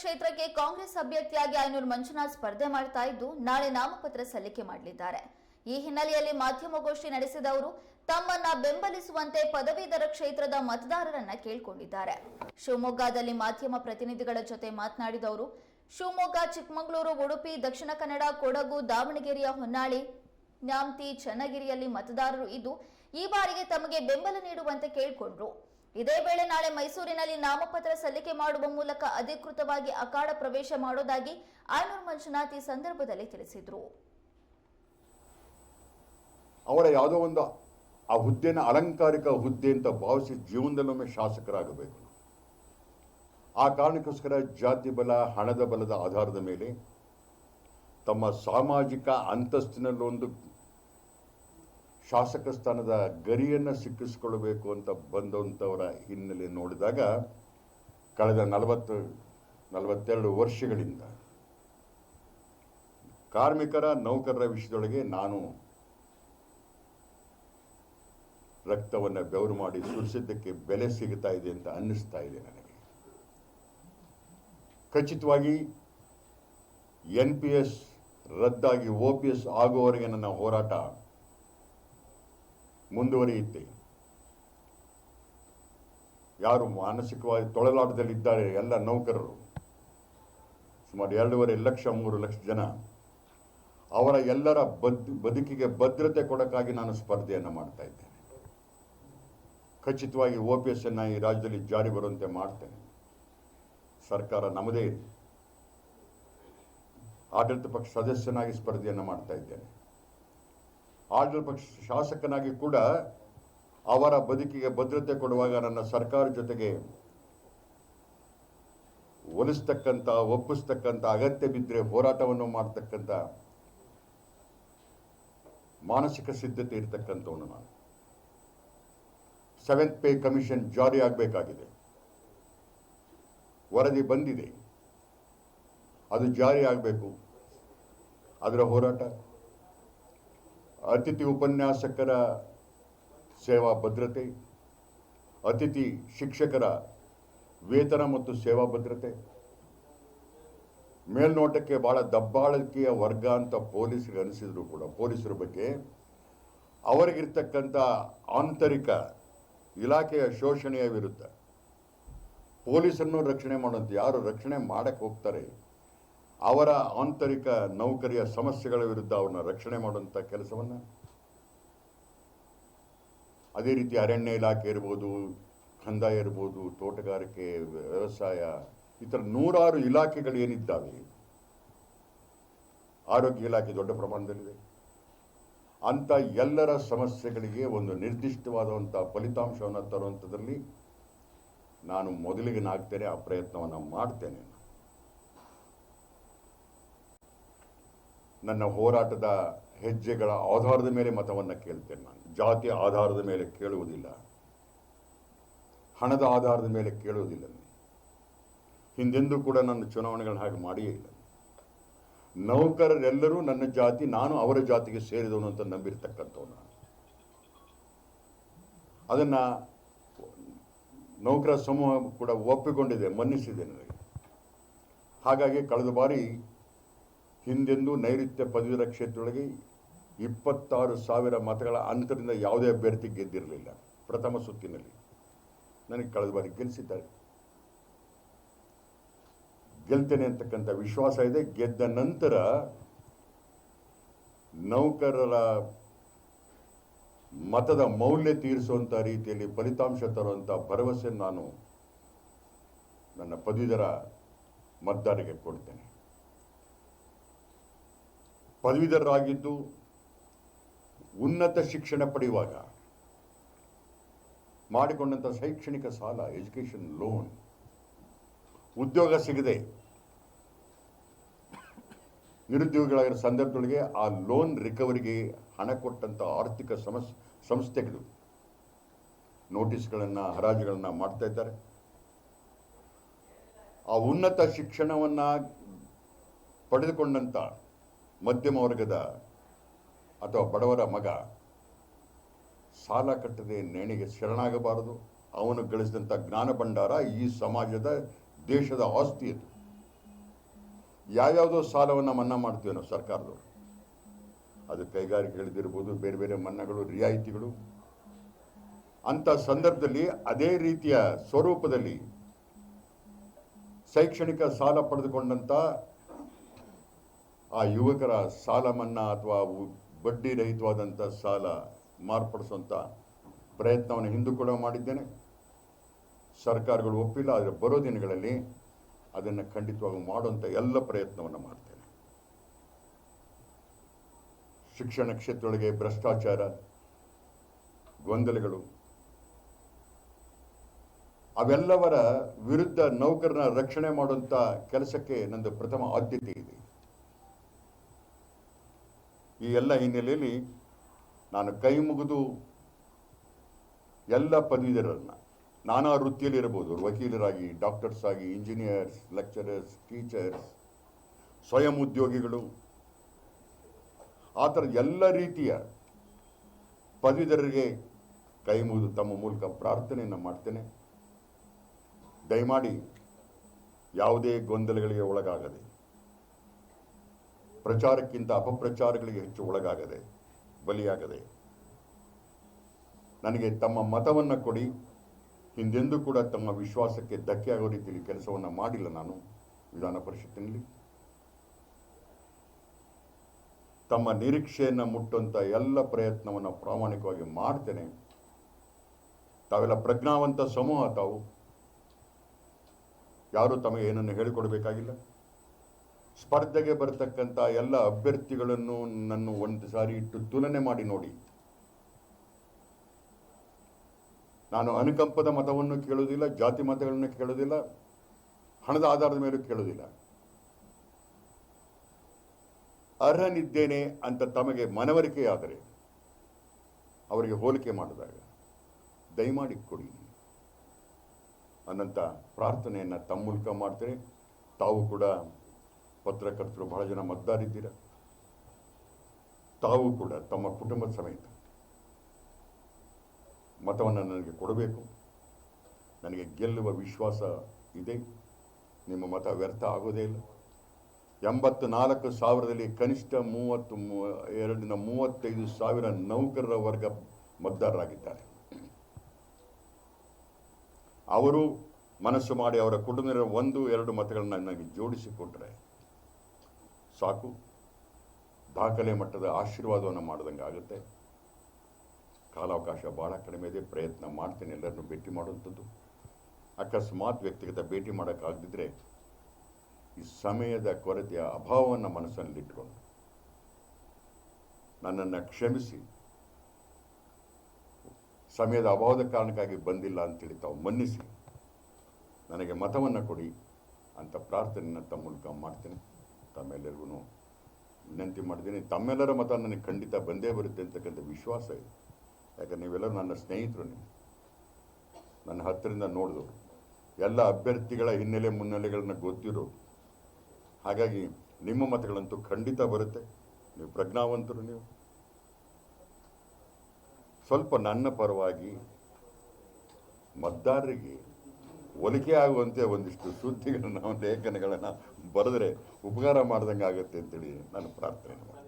ಕ್ಷೇತ್ರಕ್ಕೆ ಕಾಂಗ್ರೆಸ್ ಅಭ್ಯರ್ಥಿಯಾಗಿ ಐನೂರು ಮಂಜುನಾಥ್ ಸ್ಪರ್ಧೆ ಮಾಡ್ತಾ ಇದ್ದು, ನಾಳೆ ನಾಮಪತ್ರ ಸಲ್ಲಿಕೆ ಮಾಡಲಿದ್ದಾರೆ. ಈ ಹಿನ್ನೆಲೆಯಲ್ಲಿ ಮಾಧ್ಯಮಗೋಷ್ಠಿ ನಡೆಸಿದ ಅವರು ತಮ್ಮನ್ನ ಬೆಂಬಲಿಸುವಂತೆ ಪದವೀಧರ ಕ್ಷೇತ್ರದ ಮತದಾರರನ್ನ ಕೇಳಿಕೊಂಡಿದ್ದಾರೆ. ಶಿವಮೊಗ್ಗದಲ್ಲಿ ಮಾಧ್ಯಮ ಪ್ರತಿನಿಧಿಗಳ ಜೊತೆ ಮಾತನಾಡಿದ ಅವರು ಶಿವಮೊಗ್ಗ, ಚಿಕ್ಕಮಗಳೂರು, ಉಡುಪಿ, ದಕ್ಷಿಣ ಕನ್ನಡ, ಕೊಡಗು, ದಾವಣಗೆರೆಯ ಹೊನ್ನಾಳಿ, ನ್ಯಾಮ್ತಿ, ಚನ್ನಗಿರಿಯಲ್ಲಿ ಮತದಾರರು ಇದ್ದು, ಈ ಬಾರಿಗೆ ತಮಗೆ ಬೆಂಬಲ ನೀಡುವಂತೆ ಕೇಳಿಕೊಂಡ್ರು. ಇದೇ ವೇಳೆ ನಾಳೆ ಮೈಸೂರಿನಲ್ಲಿ ನಾಮಪತ್ರ ಸಲ್ಲಿಕೆ ಮಾಡುವ ಮೂಲಕ ಅಧಿಕೃತವಾಗಿ ಅಖಾಡ ಪ್ರವೇಶ ಮಾಡೋದಾಗಿ ಆನೂರ್ ಮಂಜುನಾಥ್ ಈ ಸಂದರ್ಭದಲ್ಲಿ ತಿಳಿಸಿದರು. ಅವರ ಯಾವುದೋ ಒಂದು ಆ ಹುದ್ದೆನ ಅಲಂಕಾರಿಕ ಹುದ್ದೆ ಅಂತ ಭಾವಿಸಿ ಜೀವನದಲ್ಲೊಮ್ಮೆ ಶಾಸಕರಾಗಬೇಕು. ಆ ಕಾರಣಕ್ಕೋಸ್ಕರ ಜಾತಿ ಬಲ, ಹಣದ ಬಲದ ಆಧಾರದ ಮೇಲೆ ತಮ್ಮ ಸಾಮಾಜಿಕ ಅಂತಸ್ತಿನಲ್ಲೊಂದು ಶಾಸಕ ಸ್ಥಾನದ ಗರಿಯನ್ನು ಸಿಕ್ಕಿಸ್ಕೊಳ್ಬೇಕು ಅಂತ ಬಂದಂಥವರ ಹಿನ್ನೆಲೆ ನೋಡಿದಾಗ ಕಳೆದ ನಲವತ್ತು, ನಲವತ್ತೆರಡು ವರ್ಷಗಳಿಂದ ಕಾರ್ಮಿಕರ ನೌಕರರ ವಿಷಯದೊಳಗೆ ನಾನು ರಕ್ತವನ್ನು ಬೆವರು ಮಾಡಿ ಸುರಿಸಿದ್ದಕ್ಕೆ ಬೆಲೆ ಸಿಗುತ್ತಾ ಇದೆ ಅಂತ ಅನ್ನಿಸ್ತಾ ಇದೆ ನನಗೆ. ಖಚಿತವಾಗಿ ಎನ್ ಪಿ ಎಸ್ ರದ್ದಾಗಿ ಒ ಪಿ ಎಸ್ ಆಗುವವರೆಗೆ ನನ್ನ ಹೋರಾಟ ಮುಂದುವರಿಯುತ್ತೆ. ಯಾರು ಮಾನಸಿಕವಾಗಿ ತೊಳಲಾಟದಲ್ಲಿದ್ದಾರೆ ಎಲ್ಲ ನೌಕರರು, ಸುಮಾರು ಎರಡೂವರೆ ಲಕ್ಷ, ಮೂರು ಲಕ್ಷ ಜನ, ಅವರ ಎಲ್ಲರ ಬದ್, ಬದುಕಿಗೆ ಭದ್ರತೆ ಕೊಡಕ್ಕಾಗಿ ನಾನು ಸ್ಪರ್ಧೆಯನ್ನು ಮಾಡ್ತಾ ಇದ್ದೇನೆ. ಖಚಿತವಾಗಿ ಒ ಪಿ ಎಸ್ ಅನ್ನು ಈ ರಾಜ್ಯದಲ್ಲಿ ಜಾರಿ ಬರುವಂತೆ ಮಾಡ್ತೇನೆ. ಸರ್ಕಾರ ನಮ್ಮದೇ ಇದೆ. ಆಡಳಿತ ಪಕ್ಷ ಸದಸ್ಯನಾಗಿ ಸ್ಪರ್ಧೆಯನ್ನು ಮಾಡ್ತಾ ಇದ್ದೇನೆ. ಆಡಳಿತ ಪಕ್ಷ ಶಾಸಕನಾಗಿ ಕೂಡ ಅವರ ಬದುಕಿಗೆ ಭದ್ರತೆ ಕೊಡುವಾಗ ನನ್ನ ಸರ್ಕಾರ ಜೊತೆಗೆ ಒಲಿಸ್ತಕ್ಕಂಥ, ಒಪ್ಪಿಸ್ತಕ್ಕಂಥ ಅಗತ್ಯ ಬಿದ್ದರೆ ಹೋರಾಟವನ್ನು ಮಾಡ್ತಕ್ಕಂಥ ಮಾನಸಿಕ ಸಿದ್ಧತೆ ಇರತಕ್ಕಂಥವನು ನಾನು. ಸೆವೆಂತ್ ಪೇ ಕಮಿಷನ್ ಜಾರಿ ಆಗಬೇಕಾಗಿದೆ. ವರದಿ ಬಂದಿದೆ. ಅದು ಜಾರಿ ಆಗಬೇಕು. ಅದರ ಹೋರಾಟ. ಅತಿಥಿ ಉಪನ್ಯಾಸಕರ ಸೇವಾ ಭದ್ರತೆ, ಅತಿಥಿ ಶಿಕ್ಷಕರ ವೇತನ ಮತ್ತು ಸೇವಾ ಭದ್ರತೆ. ಮೇಲ್ನೋಟಕ್ಕೆ ಬಹಳ ದಬ್ಬಾಳಿಕೆಯ ವರ್ಗ ಅಂತ ಪೊಲೀಸರಿಗೆ ಅನಿಸಿದ್ರು ಕೂಡ, ಪೊಲೀಸರ ಬಗ್ಗೆ. ಅವರಿಗಿರ್ತಕ್ಕಂಥ ಆಂತರಿಕ ಇಲಾಖೆಯ ಶೋಷಣೆಯ ವಿರುದ್ಧ ಪೊಲೀಸರನ್ನು ರಕ್ಷಣೆ ಮಾಡುವಂಥ ಯಾರು ರಕ್ಷಣೆ ಮಾಡಕ್ಕೆ ಹೋಗ್ತಾರೆ ಅವರ ಆಂತರಿಕ ನೌಕರಿಯ ಸಮಸ್ಯೆಗಳ ವಿರುದ್ಧ ಅವ್ರನ್ನ ರಕ್ಷಣೆ ಮಾಡುವಂಥ ಕೆಲಸವನ್ನು? ಅದೇ ರೀತಿ ಅರಣ್ಯ ಇಲಾಖೆ ಇರ್ಬೋದು, ಕಂದಾಯ ಇರ್ಬೋದು, ತೋಟಗಾರಿಕೆ, ವ್ಯವಸಾಯ, ಈ ಥರ ನೂರಾರು ಇಲಾಖೆಗಳು ಏನಿದ್ದಾವೆ? ಆರೋಗ್ಯ ಇಲಾಖೆ ದೊಡ್ಡ ಪ್ರಮಾಣದಲ್ಲಿದೆ. ಅಂಥ ಎಲ್ಲರ ಸಮಸ್ಯೆಗಳಿಗೆ ಒಂದು ನಿರ್ದಿಷ್ಟವಾದಂಥ ಫಲಿತಾಂಶವನ್ನು ತರುವಂಥದ್ರಲ್ಲಿ ನಾನು ಮೊದಲಿಗೆ ನಾಗ್ತೇನೆ, ಆ ಪ್ರಯತ್ನವನ್ನು ಮಾಡ್ತೇನೆ. ನನ್ನ ಹೋರಾಟದ ಹೆಜ್ಜೆಗಳ ಆಧಾರದ ಮೇಲೆ ಮತವನ್ನು ಕೇಳ್ತೇನೆ ನಾನು. ಜಾತಿ ಆಧಾರದ ಮೇಲೆ ಕೇಳುವುದಿಲ್ಲ. ಹಣದ ಆಧಾರದ ಮೇಲೆ ಕೇಳುವುದಿಲ್ಲ. ಹಿಂದೆಂದೂ ಕೂಡ ನನ್ನ ಚುನಾವಣೆಗಳನ್ನ ಹಾಗೆ ಮಾಡಿಯೇ ಇಲ್ಲ ನೌಕರರೆಲ್ಲರೂ ನನ್ನ ಜಾತಿ, ನಾನು ಅವರ ಜಾತಿಗೆ ಸೇರಿದವನು ಅಂತ ನಂಬಿರ್ತಕ್ಕಂಥವನು ನಾನು. ಅದನ್ನ ನೌಕರ ಸಮೂಹ ಕೂಡ ಒಪ್ಪಿಕೊಂಡಿದೆ, ಮನ್ನಿಸಿದೆ ನನಗೆ. ಹಾಗಾಗಿ ಕಳೆದ ಬಾರಿ ಹಿಂದೆಂದೂ ನೈಋತ್ಯ ಪದವೀಧರ ಕ್ಷೇತ್ರದೊಳಗೆ ಇಪ್ಪತ್ತಾರು ಸಾವಿರ ಮತಗಳ ಅಂತರದಿಂದ ಯಾವುದೇ ಅಭ್ಯರ್ಥಿ ಗೆದ್ದಿರಲಿಲ್ಲ, ಪ್ರಥಮ ಸುತ್ತಿನಲ್ಲಿ. ನನಗೆ ಕಳೆದ ಬಾರಿ ಗೆಲ್ಲಿಸಿದ್ದಾರೆ ಗೆಲ್ತೇನೆ ಅಂತಕ್ಕಂಥ ವಿಶ್ವಾಸ ಇದೆ. ಗೆದ್ದ ನಂತರ ನೌಕರರ ಮತದ ಮೌಲ್ಯ ತೀರಿಸುವಂಥ ರೀತಿಯಲ್ಲಿ ಫಲಿತಾಂಶ ತರುವಂಥ ಭರವಸೆ ನಾನು ನನ್ನ ಪದವೀಧರ ಮತದಾರರಿಗೆ ಕೊಡ್ತೇನೆ. ಪದವೀಧರರಾಗಿದ್ದು ಉನ್ನತ ಶಿಕ್ಷಣ ಪಡೆಯುವಾಗ ಮಾಡಿಕೊಂಡಂಥ ಶೈಕ್ಷಣಿಕ ಸಾಲ ಎಜುಕೇಷನ್ ಲೋನ್ ಉದ್ಯೋಗ ಸಿಗದೆ ನಿರುದ್ಯೋಗಿಗಳಾಗಿರೋ ಸಂದರ್ಭದೊಳಗೆ ಆ ಲೋನ್ ರಿಕವರಿಗೆ ಹಣ ಕೊಟ್ಟಂಥ ಆರ್ಥಿಕ ಸಮಸ್ ಸಂಸ್ಥೆಗಳು ನೋಟಿಸ್ಗಳನ್ನು ಹರಾಜುಗಳನ್ನು ಮಾಡ್ತಾ ಇದ್ದಾರೆ. ಆ ಉನ್ನತ ಶಿಕ್ಷಣವನ್ನು ಪಡೆದುಕೊಂಡಂಥ ಮಧ್ಯಮ ವರ್ಗದ ಅಥವಾ ಬಡವರ ಮಗ ಸಾಲ ಕಟ್ಟದೆ ನೇಣಿಗೆ ಶರಣಾಗಬಾರದು. ಅವನು ಗಳಿಸಿದಂಥ ಜ್ಞಾನ ಭಂಡಾರ ಈ ಸಮಾಜದ ದೇಶದ ಆಸ್ತಿ ಅದು. ಯಾವ್ಯಾವುದೋ ಸಾಲವನ್ನು ಮನ್ನಾ ಮಾಡ್ತೀವಿ ನಾವು ಸರ್ಕಾರದವರು. ಅದು ಕೈಗಾರಿಕೆಗಳಿದಿರ್ಬೋದು ಬೇರೆ ಬೇರೆ ಮನ್ನಗಳು, ರಿಯಾಯಿತಿಗಳು. ಅಂಥ ಸಂದರ್ಭದಲ್ಲಿ ಅದೇ ರೀತಿಯ ಸ್ವರೂಪದಲ್ಲಿ ಶೈಕ್ಷಣಿಕ ಸಾಲ ಪಡೆದುಕೊಂಡಂಥ ಆ ಯುವಕರ ಸಾಲ ಮನ್ನಾ ಅಥವಾ ಬಡ್ಡಿ ರಹಿತವಾದಂಥ ಸಾಲ ಮಾರ್ಪಡಿಸುವಂಥ ಪ್ರಯತ್ನವನ್ನು ಹಿಂದೂ ಕೂಡ ಮಾಡಿದ್ದೇನೆ. ಸರ್ಕಾರಗಳು ಒಪ್ಪಿಲ್ಲ, ಆದರೆ ಬರೋ ದಿನಗಳಲ್ಲಿ ಅದನ್ನು ಖಂಡಿತವಾಗಿ ಮಾಡುವಂಥ ಎಲ್ಲ ಪ್ರಯತ್ನವನ್ನು ಮಾಡ್ತೇನೆ. ಶಿಕ್ಷಣ ಕ್ಷೇತ್ರದೊಳಗೆ ಭ್ರಷ್ಟಾಚಾರ, ಗೊಂದಲಗಳು, ಅವೆಲ್ಲವರ ವಿರುದ್ಧ ನೌಕರನ ರಕ್ಷಣೆ ಮಾಡುವಂಥ ಕೆಲಸಕ್ಕೆ ನಂದು ಪ್ರಥಮ ಆದ್ಯತೆ ಇದೆ. ಈ ಎಲ್ಲ ಹಿನ್ನೆಲೆಯಲ್ಲಿ ನಾನು ಕೈ ಮುಗಿದು ಎಲ್ಲ ಪದವೀಧರರನ್ನ, ನಾನಾ ವೃತ್ತಿಯಲ್ಲಿರ್ಬೋದು ವಕೀಲರಾಗಿ ಡಾಕ್ಟರ್ಸ್ ಆಗಿ ಇಂಜಿನಿಯರ್ಸ್ ಲೆಕ್ಚರರ್ಸ್ ಟೀಚರ್ಸ್ ಸ್ವಯಂ ಉದ್ಯೋಗಿಗಳು. ಆ ಥರ ಎಲ್ಲ ರೀತಿಯ ಪದವೀಧರರಿಗೆ ಕೈ ಮುಗಿದು ತಮ್ಮ ಮೂಲಕ ಪ್ರಾರ್ಥನೆಯನ್ನು ಮಾಡ್ತೇನೆ. ದಯಮಾಡಿ ಯಾವುದೇ ಗೊಂದಲಗಳಿಗೆ ಒಳಗಾಗದೆ. ಪ್ರಚಾರಕ್ಕಿಂತ ಅಪಪ್ರಚಾರಗಳಿಗೆ ಹೆಚ್ಚು ಒಳಗಾಗದೆ, ಬಲಿಯಾಗದೆ. ನನಗೆ ತಮ್ಮ ಮತವನ್ನು ಕೊಡಿ, ಹಿಂದೆಂದೂ ಕೂಡ ತಮ್ಮ ವಿಶ್ವಾಸಕ್ಕೆ ಧಕ್ಕೆ ಆಗೋ ರೀತಿಯಲ್ಲಿ ಕೆಲಸವನ್ನು ಮಾಡಿಲ್ಲ ನಾನು ವಿಧಾನ ಪರಿಷತ್ತಿನಲ್ಲಿ. ತಮ್ಮ ನಿರೀಕ್ಷೆಯನ್ನು ಮುಟ್ಟುವಂಥ ಎಲ್ಲ ಪ್ರಯತ್ನವನ್ನು ಪ್ರಾಮಾಣಿಕವಾಗಿ ಮಾಡ್ತೇನೆ. ತಾವೆಲ್ಲ ಪ್ರಜ್ಞಾವಂತ ಸಮೂಹ ತಾವು. ಯಾರು ತಮಗೆ ಏನನ್ನು ಹೇಳಿಕೊಡಬೇಕಾಗಿಲ್ಲ. ಸ್ಪರ್ಧೆಗೆ ಬರತಕ್ಕಂಥ ಎಲ್ಲ ಅಭ್ಯರ್ಥಿಗಳನ್ನು ನನ್ನ ಒಂದು ಸಾರಿ ಇಟ್ಟು ತುಲನೆ ಮಾಡಿ ನೋಡಿ. ನಾನು ಅನುಕಂಪದ ಮತವನ್ನು ಕೇಳುವುದಿಲ್ಲ, ಜಾತಿ ಮತಗಳನ್ನು ಕೇಳುವುದಿಲ್ಲ, ಹಣದ ಆಧಾರದ ಮೇಲೂ ಕೇಳುವುದಿಲ್ಲ. ಅರ್ಹನಿದ್ದೇನೆ ಅಂತ ತಮಗೆ ಮನವರಿಕೆಯಾದರೆ ಅವರಿಗೆ ಹೋಲಿಕೆ ಮಾಡಿದಾಗ ದಯಮಾಡಿ ಕೊಡಿ. ಅನ್ನಂಥ ಪ್ರಾರ್ಥನೆಯನ್ನು ತಮ್ಮ ಮೂಲಕ ಮಾಡ್ತೇನೆ. ತಾವು ಕೂಡ ಪತ್ರಕರ್ತರು ಬಹಳ ಜನ ಮತದಾರಿದ್ದೀರ. ತಾವು ಕೂಡ ತಮ್ಮ ಕುಟುಂಬದ ಸಮೇತ ಮತವನ್ನು ನನಗೆ ಕೊಡಬೇಕು. ನನಗೆ ಗೆಲ್ಲುವ ವಿಶ್ವಾಸ ಇದೆ. ನಿಮ್ಮ ಮತ ವ್ಯರ್ಥ ಆಗೋದೇ ಇಲ್ಲ. ಎಂಬತ್ತು ನಾಲ್ಕು ಸಾವಿರದಲ್ಲಿ ಕನಿಷ್ಠ ಮೂವತ್ತು ಎರಡರಿಂದ ಮೂವತ್ತೈದು ಸಾವಿರ ನೌಕರರ ವರ್ಗ ಮತದಾರರಾಗಿದ್ದಾರೆ. ಅವರು ಮನಸ್ಸು ಮಾಡಿ ಅವರ ಕುಟುಂಬದ ಒಂದು, ಎರಡು ಮತಗಳನ್ನು ನನಗೆ ಜೋಡಿಸಿಕೊಟ್ರೆ ಸಾಕು. ದಾಖಲೆ ಮಟ್ಟದ ಆಶೀರ್ವಾದವನ್ನು ಮಾಡಿದಂಗೆ ಆಗುತ್ತೆ. ಕಾಲಾವಕಾಶ ಭಾಳ ಕಡಿಮೆ ಇದೆ. ಪ್ರಯತ್ನ ಮಾಡ್ತೇನೆ. ಎಲ್ಲರನ್ನು ಭೇಟಿ ಮಾಡುವಂಥದ್ದು. ಅಕಸ್ಮಾತ್ ವ್ಯಕ್ತಿಗತ ಭೇಟಿ ಮಾಡೋಕ್ಕಾಗದಿದ್ದರೆ ಈ ಸಮಯದ ಕೊರತೆಯ ಅಭಾವವನ್ನು ಮನಸ್ಸಲ್ಲಿಟ್ಕೊಂಡು ನನ್ನನ್ನು ಕ್ಷಮಿಸಿ. ಸಮಯದ ಅಭಾವದ ಕಾರಣಕ್ಕಾಗಿ ಬಂದಿಲ್ಲ ಅಂತೇಳಿ ತಾವು ಮನ್ನಿಸಿ. ನನಗೆ ಮತವನ್ನು ಕೊಡಿ ಅಂತ ಪ್ರಾರ್ಥನೆಯನ್ನು ತಮ್ಮ ಮೂಲಕ ಮಾಡ್ತೇನೆ. ತಮ್ಮೆಲ್ಲರಿಗೂ ವಿನಂತಿ ಮಾಡಿದ್ದೀನಿ ತಮ್ಮೆಲ್ಲರ ಮತ ನನಗೆ ಖಂಡಿತ ಬಂದೇ ಬರುತ್ತೆ ಅಂತಕ್ಕಂಥ ವಿಶ್ವಾಸ ಇದೆ. ಯಾಕಂದ್ರೆ ನೀವೆಲ್ಲರೂ ನನ್ನ ಸ್ನೇಹಿತರು ನೀವು. ನನ್ನ ಹತ್ತಿರದಿಂದ ನೋಡಿದ್ರು. ಎಲ್ಲ ಅಭ್ಯರ್ಥಿಗಳ ಹಿನ್ನೆಲೆ ಮುನ್ನೆಲೆಗಳನ್ನ ಗೊತ್ತಿರೋ ಹಾಗಾಗಿ ನಿಮ್ಮ ಮತಗಳಂತೂ ಖಂಡಿತ ಬರುತ್ತೆ. ನೀವು ಪ್ರಜ್ಞಾವಂತರು ನೀವು. ಸ್ವಲ್ಪ ನನ್ನ ಪರವಾಗಿ ಮತದಾರರಿಗೆ ಒಲಿಕೆ ಆಗುವಂತೆ ಒಂದಿಷ್ಟು ಸುದ್ದಿಗಳನ್ನು ಲೇಖನಗಳನ್ನು ಬರೆದ್ರೆ ಉಪಕಾರ ಮಾಡ್ದಂಗೆ ಆಗುತ್ತೆ ಅಂತೇಳಿ ನಾನು ಪ್ರಾರ್ಥನೆ ಮಾಡ್ತೀನಿ.